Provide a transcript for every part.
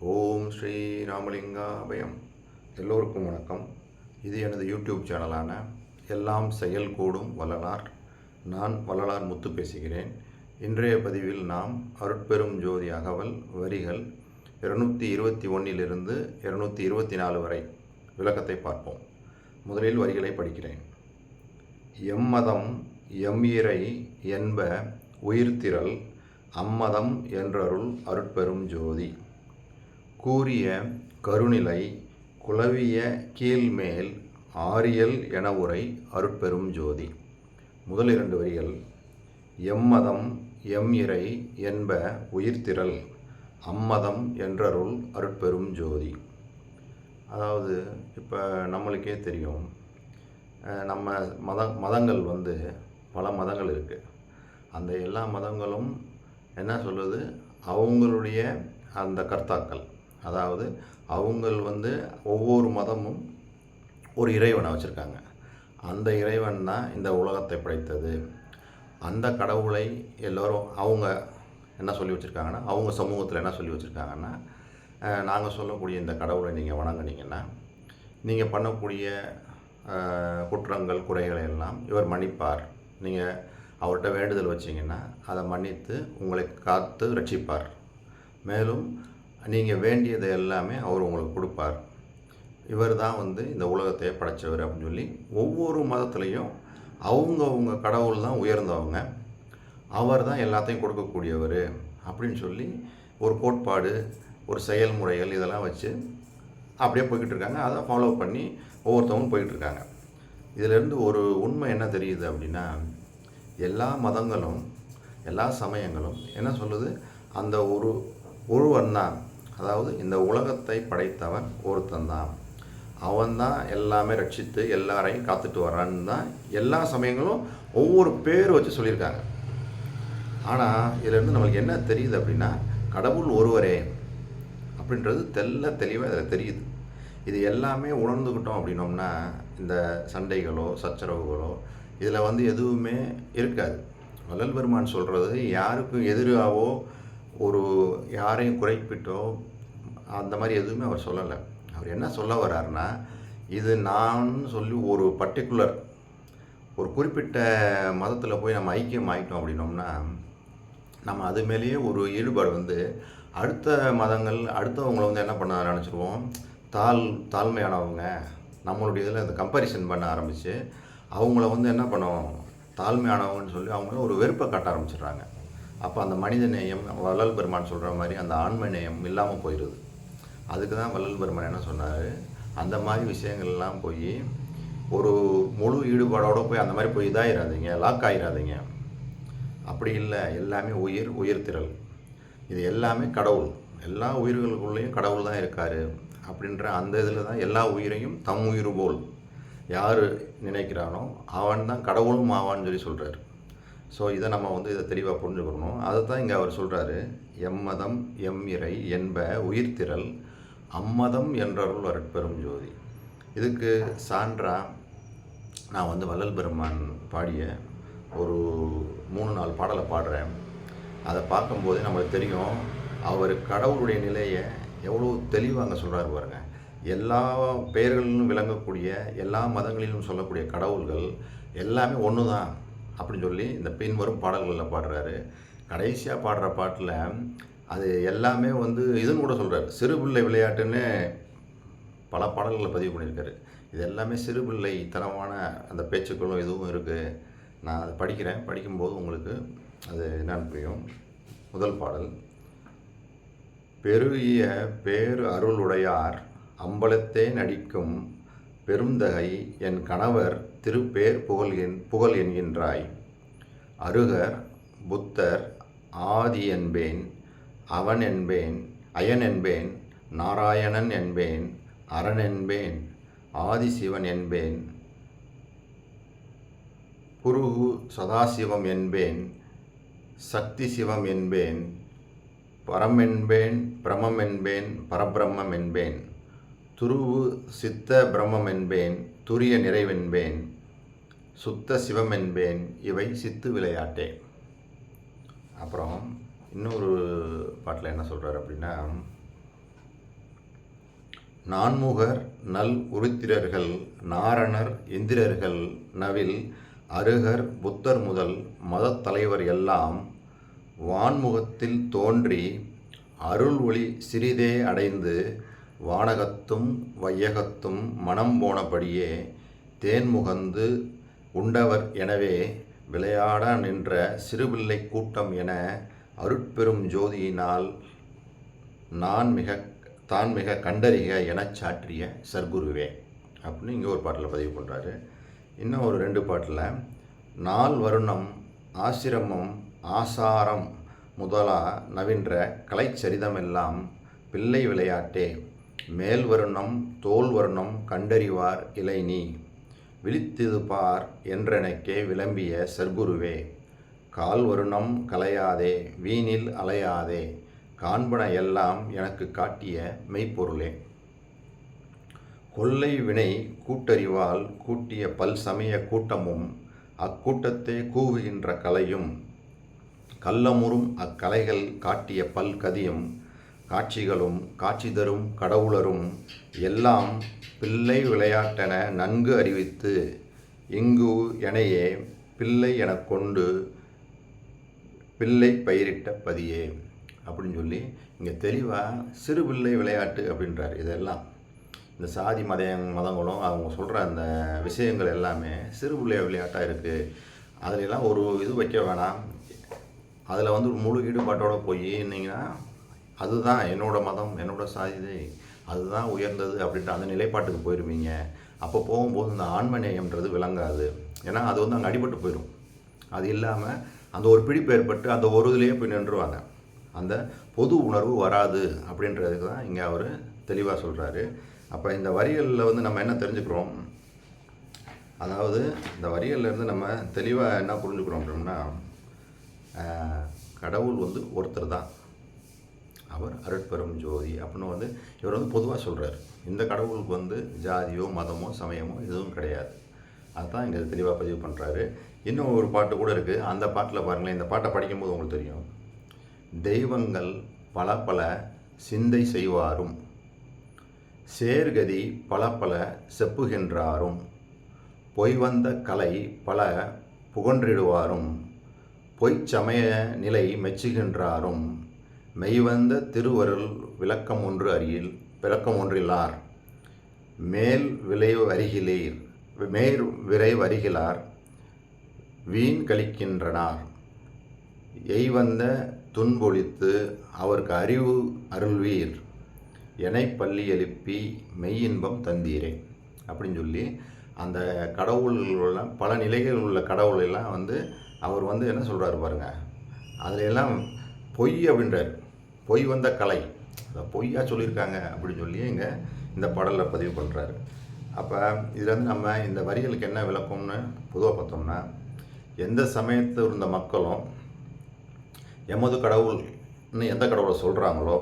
ஓம் ஸ்ரீ ராமலிங்காபயம். எல்லோருக்கும் வணக்கம். இது எனது யூடியூப் சேனலான எல்லாம் செயல் கூடும் வள்ளலார். நான் வள்ளலார் முத்து பேசுகிறேன். இன்றைய பதிவில் நாம் அருட்பெரும் ஜோதி அகவல் வரிகள் இருநூற்றி இருபத்தி ஒன்றிலிருந்து இருநூற்றி இருபத்தி நாலு வரை விளக்கத்தை பார்ப்போம். முதலில் வரிகளை படிக்கிறேன். எம்மதம் எம்இறை என்ப உயிர்த்திரல் அம்மதம் என்றருள் அருட்பெரும் ஜோதி. கூறிய கருநிலை குலவிய கீழ்மேல் ஆரியல் என உரை அருட்பெரும் ஜோதி. முதல் இரண்டு வரிகள் எம்மதம் எம் இறை என்ப உயிர்த்திரள் அம்மதம் என்றருள் அருட்பெரும் ஜோதி. அதாவது இப்போ நம்மளுக்கே தெரியும் நம்ம மத மதங்கள் வந்து பல மதங்கள் இருக்குது அந்த எல்லா மதங்களும் என்ன சொல்லுது அவங்களுடைய அந்த கர்த்தாக்கள். அதாவது அவங்கள் வந்து ஒவ்வொரு மதமும் ஒரு இறைவனை வச்சுருக்காங்க. அந்த இறைவன் தான் இந்த உலகத்தை படைத்தது. அந்த கடவுளை எல்லோரும் அவங்க என்ன சொல்லி வச்சுருக்காங்கன்னா அவங்க சமூகத்தில் என்ன சொல்லி வச்சுருக்காங்கன்னா நாங்கள் சொல்லக்கூடிய இந்த கடவுளை நீங்கள் வணங்குனீங்கன்னா நீங்கள் பண்ணக்கூடிய குற்றங்கள் குறைகளை எல்லாம் இவர் மன்னிப்பார். நீங்கள் அவர்கிட்ட வேண்டுதல் வச்சிங்கன்னா அதை மன்னித்து உங்களை காத்து ரட்சிப்பார். மேலும் நீங்கள் வேண்டியதை எல்லாமே அவர் உங்களுக்கு கொடுப்பார். இவர் தான் வந்து இந்த உலகத்தை படைச்சவர் அப்படின்னு சொல்லி ஒவ்வொரு மதத்துலேயும் அவங்கவுங்க கடவுள் தான் உயர்ந்தவங்க. அவர் தான் எல்லாத்தையும் கொடுக்கக்கூடியவர் அப்படின்னு சொல்லி ஒரு கோட்பாடு ஒரு செயல்முறைகள் இதெல்லாம் வச்சு அப்படியே போய்கிட்டு இருக்காங்க அதை ஃபாலோ பண்ணி ஒவ்வொருத்தவங்களும் போய்கிட்டு இருக்காங்க இதிலேருந்து ஒரு உண்மை என்ன தெரியுது அப்படின்னா எல்லா மதங்களும் எல்லா சமயங்களும் என்ன சொல்லுது? அந்த ஒரு ஒருவன் தான். அதாவது இந்த உலகத்தை படைத்தவன் ஒருத்தன் தான் எல்லாமே ரட்சித்து எல்லாரையும் காத்துட்டு வர்றான்னு தான் எல்லா சமயங்களும் ஒவ்வொரு பேர் வச்சு சொல்லியிருக்காங்க. ஆனால் இதிலேருந்து நம்மளுக்கு என்ன தெரியுது அப்படின்னா கடவுள் ஒருவரே அப்படின்றது தெல்ல தெளிவாக இதில் தெரியுது. இது எல்லாமே உணர்ந்துக்கிட்டோம் அப்படின்னோம்னா இந்த சண்டைகளோ சச்சரவுகளோ இதில் வந்து எதுவுமே இருக்காது. வள்ளல் பெருமான் சொல்கிறது யாருக்கும் எதிராகவோ ஒரு யாரையும் குறைப்பிட்டோ அந்த மாதிரி எதுவுமே அவர் சொல்லலை. அவர் என்ன சொல்ல வர்றாருன்னா இது நான் சொல்லி ஒரு பர்டிகுலர் ஒரு குறிப்பிட்ட மதத்தில் போய் நம்ம ஐக்கியம் ஆகிட்டோம் அப்படின்னோம்னா நம்ம அது மேலேயே ஒரு ஈடுபாடு வந்து அடுத்த மதங்கள் அடுத்தவங்களை வந்து என்ன பண்ண நினச்சிருவோம் தாழ் தாழ்மையானவங்க. நம்மளுடைய இதில் இந்த கம்பேரிசன் பண்ண ஆரம்பித்து அவங்கள வந்து என்ன பண்ணுவோம் தாழ்மையானவங்கன்னு சொல்லி அவங்கள ஒரு வெறுப்பை காட்ட ஆரம்பிச்சிடுறாங்க. அப்போ அந்த மனித நேயம் வள்ளல் பெருமான் சொல்கிற மாதிரி அந்த ஆன்ம நேயம் இல்லாமல் போயிடுது அதுக்கு தான் வள்ளல் பெருமான் என்ன சொன்னார்? அந்த மாதிரி விஷயங்கள்லாம் போய் ஒரு முழு ஈடுபாடோட போய் அந்த மாதிரி போய் இதாகிடாதீங்க லாக் ஆகிடாதீங்க அப்படி இல்லை எல்லாமே உயிர் உயிர்த்திரல் இது எல்லாமே கடவுள். எல்லா உயிர்களுக்குள்ளேயும் கடவுள் தான் இருக்கார் அப்படின்ற அந்த இதில் தான் எல்லா உயிரையும் தம் உயிர் போல் யார் நினைக்கிறானோ அவன் தான் கடவுளும் ஆவான்னு சொல்லி சொல்கிறார் ஸோ இதை நம்ம வந்து இதை தெளிவாக புரிஞ்சுக்கணும். அதை தான் இங்கே அவர் சொல்கிறாரு எம்மதம் எம் இறை என்ப உயிர்த்திரல் அம்மதம் என்றருள் அருட்பெரும் ஜோதி. இதுக்கு சான்றா நான் வந்து வள்ளல் பெருமான் பாடிய ஒரு மூணு நாலு பாடலை பாடுறேன். அதை பார்க்கும்போது நம்மளுக்கு தெரியும் அவர் கடவுளுடைய நிலையை எவ்வளோ தெளிவாக அங்கே சொல்கிறாரு பாருங்க. எல்லா பெயர்களிலும் விளங்கக்கூடிய எல்லா மதங்களிலும் சொல்லக்கூடிய கடவுள்கள் எல்லாமே ஒன்று தான் அப்படின்னு சொல்லி இந்த பின்வரும் பாடல்களில் பாடுறாரு. கடைசியாக பாடுற பாட்டில் அது எல்லாமே வந்து இதுன்னு கூட சொல்கிறார் சிறுபிள்ளை விளையாட்டுன்னு பல பாடல்களை பதிவு பண்ணியிருக்காரு. இது எல்லாமே சிறுபிள்ளை தரமான அந்த பேச்சுக்களும் இதுவும் இருக்குது நான் அதை படிக்கிறேன். படிக்கும்போது உங்களுக்கு அது என்னன்னு புரியும். முதல் பாடல். பெருகிய பேரு அருளுடையார் அம்பலத்தே நடிக்கும் பெருந்தகை என் கணவர் திருப்பேர் புகழ் என் புகழ் என்கின்றாய். அருகர் புத்தர் ஆதி என்பேன் அவன் என்பேன் அயன் என்பேன் நாராயணன் என்பேன் அரண் என்பேன் ஆதிசிவன் என்பேன் புருகு சதாசிவம் என்பேன் சக்தி சிவம் என்பேன் பரம் என்பேன் பிரமம் என்பேன் பரபிரம்மம் என்பேன் துருவு சித்த பிரம்மம் என்பேன் துரிய நிறைவென்பேன் சுத்த சிவம் என்பேன் இவை சித்து விளையாட்டே அப்புறம் இன்னொரு பாட்டில் என்ன சொல்கிறார் அப்படின்னா நான்முகர் நல் உருத்திரர்கள் நாரணர் இந்திரர்கள் நவில் அருகர் புத்தர் முதல் மதத் தலைவர் எல்லாம் வான்முகத்தில் தோன்றி அருள் ஒளி சிறிதே அடைந்து வானகத்தும் வையகத்தும் மனம் போனபடியே தேன்முகந்து உண்டவர் எனவே விளையாட நின்ற சிறுபிள்ளை கூட்டம் என அருட்பெரும் ஜோதியினால் நான் மிக தான் மிக கண்டறிக எனச் சாற்றிய சர்க்குருவே. அப்படின்னு இங்கே ஒரு பாட்டில் பதிவு பண்ணுறாரு இன்னும் ஒரு ரெண்டு பாட்டில் நாள் வருணம் ஆசிரமம் ஆசாரம் முதலா நவின்ற கலைச்சரிதமெல்லாம் பிள்ளை விளையாட்டே. மேல் வருணம் தோல் வருணம் கண்டறிவார் இளைநீ. விழித்திது பார் என்றெனக்கே விளம்பிய சர்க்குருவே கால் வருணம் கலையாதே வீணில் அலையாதே காண்பன எல்லாம் எனக்கு காட்டிய மெய்ப்பொருளே. கொள்ளை வினை கூட்டறிவால் கூட்டிய பல் சமய கூட்டமும் அக்கூட்டத்தை கூவுகின்ற கலையும் கள்ளமுறும் அக்கலைகள் காட்டிய பல் கதியும் காட்சிகளும் காட்சி தரும் கடவுளரும் எல்லாம் பிள்ளை விளையாட்டென நன்கு அறிவித்து இங்கு எனையே பிள்ளை எனக் கொண்டு பிள்ளை பயிரிட்ட பதியே. அப்படின்னு சொல்லி இங்கே தெளிவாக சிறு பிள்ளை விளையாட்டு அப்படின்றார் இதெல்லாம். இந்த சாதி மத மதங்களும் அவங்க சொல்கிற அந்த விஷயங்கள் எல்லாமே சிறு பிள்ளை விளையாட்டாக இருக்குது அதிலெல்லாம் ஒரு இது வைக்க வேணாம். அதில் வந்து ஒரு முழு ஈடுபாட்டோடு போய் இருந்தீங்கன்னா அதுதான் என்னோட மதம் என்னோட சாதி அதுதான் உயர்ந்தது அப்படின்ற அந்த நிலைப்பாட்டுக்கு போயிடுவீங்க அப்போ போகும்போது இந்த ஆண்மநேயம்ன்றது விளங்காது. ஏன்னா அது வந்து அங்கே அடிபட்டு போயிடும் அது இல்லாமல் அந்த ஒரு பிடிப்பு ஏற்பட்டு அந்த ஒரு இதுலேயே போய் நின்றுவாங்க அந்த பொது உணர்வு வராது அப்படின்றதுக்கு தான் இங்கே அவர் தெளிவாக சொல்கிறாரு அப்போ இந்த வரிகளில் வந்து நம்ம என்ன தெரிஞ்சுக்கிறோம்? அதாவது இந்த வரிகள்லேருந்து நம்ம தெளிவாக என்ன புரிஞ்சுக்கிறோம் அப்படின்னா கடவுள் வந்து ஒருத்தர் தான். அவர் அருட்பெரும் ஜோதி அப்படின்னு வந்து இவர் வந்து பொதுவாக சொல்கிறார் இந்த கடவுளுக்கு வந்து ஜாதியோ மதமோ சமயமோ எதுவும் கிடையாது. அதுதான் இங்கே தெளிவாக பதிவு பண்ணுறாரு இன்னும் ஒரு பாட்டு கூட இருக்குது அந்த பாட்டில் பாருங்களேன் இந்த பாட்டை படிக்கும்போது உங்களுக்கு தெரியும். தெய்வங்கள் பல பல சிந்தை செய்வாரும். சேர்கதி பல பல செப்புகின்றாரும். பொய் வந்த கலை பல புகன்றிடுவாரும். பொய்ச் சமய நிலை மெச்சுகின்றாரும். மெய்வந்த திருவருள் விளக்கம் ஒன்று அறியில் விளக்கம் ஒன்றிலார். மேல் விளை வருகிலீர் மேல் விரை அருகிலார் வீண் கழிக்கின்றனார். எய்வந்த துன்பொழித்து அவருக்கு அறிவு அருள்வீர் எனை பள்ளி எழுப்பி மெய்யின்பம் தந்தீரே. அப்படின்னு சொல்லி அந்த கடவுள்கள பல நிலைகள் உள்ள கடவுள் எல்லாம் வந்து அவர் வந்து என்ன சொல்கிறாரு பாருங்க அதுல எல்லாம் பொய் அப்படின்றார். பொய் வந்த கலை. அதை பொய்யா சொல்லியிருக்காங்க அப்படின்னு சொல்லி இங்கே இந்த பாடலில் பதிவு பண்ணுறாரு அப்போ இதில் வந்து நம்ம இந்த வரிகளுக்கு என்ன விளக்கம்னு பொதுவாக பார்த்தோம்னா எந்த சமயத்தில் இருந்த மக்களும் எமது கடவுள்னு எந்த கடவுளை சொல்கிறாங்களோ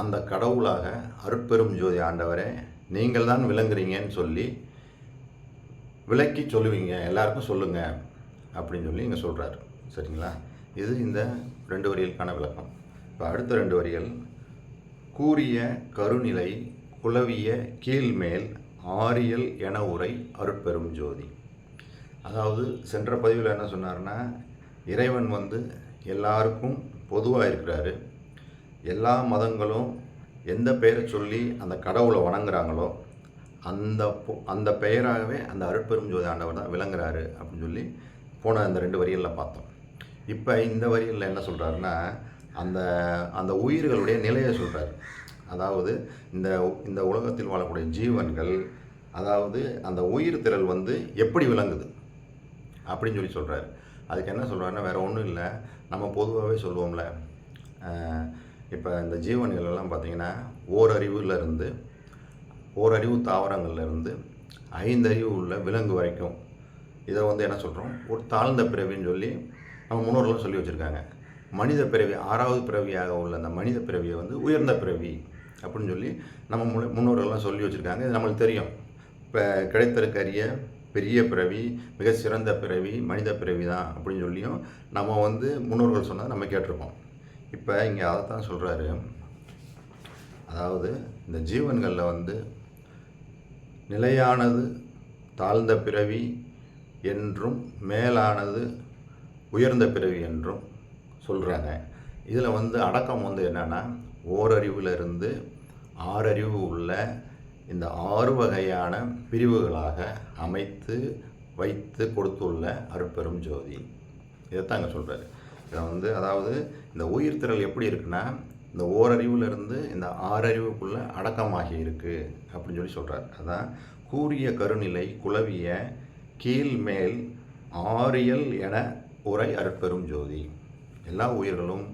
அந்த கடவுளாக அருட்பெரும் ஜோதி ஆண்டவரே நீங்கள் தான் விளங்குறீங்கன்னு சொல்லி விளக்கி சொல்லுவீங்க எல்லாருக்கும் சொல்லுங்கள் அப்படின்னு சொல்லி இங்கே சொல்கிறாரு சரிங்களா? இது இந்த ரெண்டு வரிகளுக்கான விளக்கம். இப்போ அடுத்த ரெண்டு வரிகள். கூறிய கருநிலை குலவிய கீழ்மேல் ஆரியல் என உரை அருட்பெரும் ஜோதி. அதாவது சென்ற பதிவில் என்ன சொன்னார்னா இறைவன் வந்து எல்லாருக்கும் பொதுவாக இருக்கிறாரு. எல்லா மதங்களும் எந்த பெயரை சொல்லி அந்த கடவுளை வணங்குறாங்களோ அந்த பொ- அந்த பெயராகவே அந்த அருட்பெரும் ஜோதி ஆண்டவர் தான் விளங்குறாரு அப்படின்னு சொல்லி போன அந்த ரெண்டு வரிகளில் பார்த்தோம். இப்போ இந்த வரிகளில் என்ன சொல்கிறாருன்னா அந்த அந்த உயிர்களுடைய நிலையை சொல்கிறார் அதாவது இந்த இந்த உலகத்தில் வாழக்கூடிய ஜீவன்கள் அதாவது அந்த உயிர் திரள் வந்து எப்படி விளங்குது? அப்படின்னு சொல்லி சொல்கிறாரு அதுக்கு என்ன சொல்கிறாருன்னா வேறு ஒன்றும் இல்லை. நம்ம பொதுவாகவே சொல்லுவோம்ல இப்போ இந்த ஜீவன்கள் எல்லாம் பார்த்தீங்கன்னா ஓரறிவுல இருந்து ஓரறிவு தாவரங்கள்ல இருந்து ஐந்தறிவு உள்ள விலங்கு வரைக்கும். இதை வந்து என்ன சொல்கிறோம் ஒரு தாழ்ந்த பிறவின்னு சொல்லி நம்ம முன்னோர்களும் சொல்லி வச்சுருக்காங்க. மனித பிறவி ஆறாவது பிறவியாக உள்ள அந்த மனித பிறவியை வந்து உயர்ந்த பிறவி அப்படின்னு சொல்லி நம்ம முன்னோர்கள்லாம் சொல்லி வச்சுருக்காங்க. இது நம்மளுக்கு தெரியும். இப்போ கிடைத்திருக்கரிய பெரிய பிறவி மிக சிறந்த பிறவி மனித பிறவி தான் அப்படின்னு சொல்லியும் நம்ம வந்து முன்னோர்கள் சொன்னதை நம்ம கேட்டிருக்கோம். இப்போ இங்கே அதை தான் சொல்கிறாரு அதாவது இந்த ஜீவன்களில் வந்து நிலையானது தாழ்ந்த பிறவி என்றும் மேலானது உயர்ந்த பிறவி என்றும் சொல்கிறாங்க இதில் வந்து அடக்கம் வந்து என்னென்னா ஓரறிவிலிருந்து ஆறறிவு உள்ள இந்த ஆறு வகையான பிரிவுகளாக அமைத்து வைத்து கொடுத்துள்ள அருட்பெரும் ஜோதி. இதைத்தான் அங்கே சொல்கிறாரு இதை வந்து அதாவது இந்த உயிர் திரள் எப்படி இருக்குன்னா இந்த ஓரறிவிலிருந்து இந்த ஆறறிவுக்குள்ளே அடக்கமாகி இருக்குது அப்படின்னு சொல்லி சொல்கிறார் அதான் கூறிய கருநிலை குலவிய கீழ்மேல் ஆரியல் என உரை அருட்பெரும் ஜோதி. எல்லா உயிர்களும்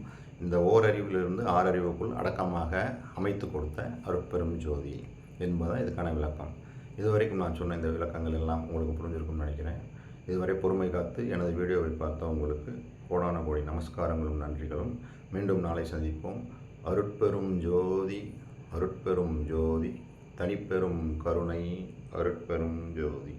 இந்த ஓரறிவிலிருந்து ஆறறிவுக்குள் அடக்கமாக அமைத்து கொடுத்த அருட்பெரும் ஜோதி என்பதுதான் இதுக்கான விளக்கம். இதுவரைக்கும் நான் சொன்ன இந்த விளக்கங்கள் எல்லாம் உங்களுக்கு புரிஞ்சிருக்கும்னு நினைக்கிறேன். இதுவரை பொறுமை காத்து எனது வீடியோவை பார்த்த உங்களுக்கு கோடான கோடி நமஸ்காரங்களும் நன்றிகளும். மீண்டும் நாளை சந்திப்போம். அருட்பெரும் ஜோதி அருட்பெரும் ஜோதி தனிப்பெரும் கருணை அருட்பெரும் ஜோதி.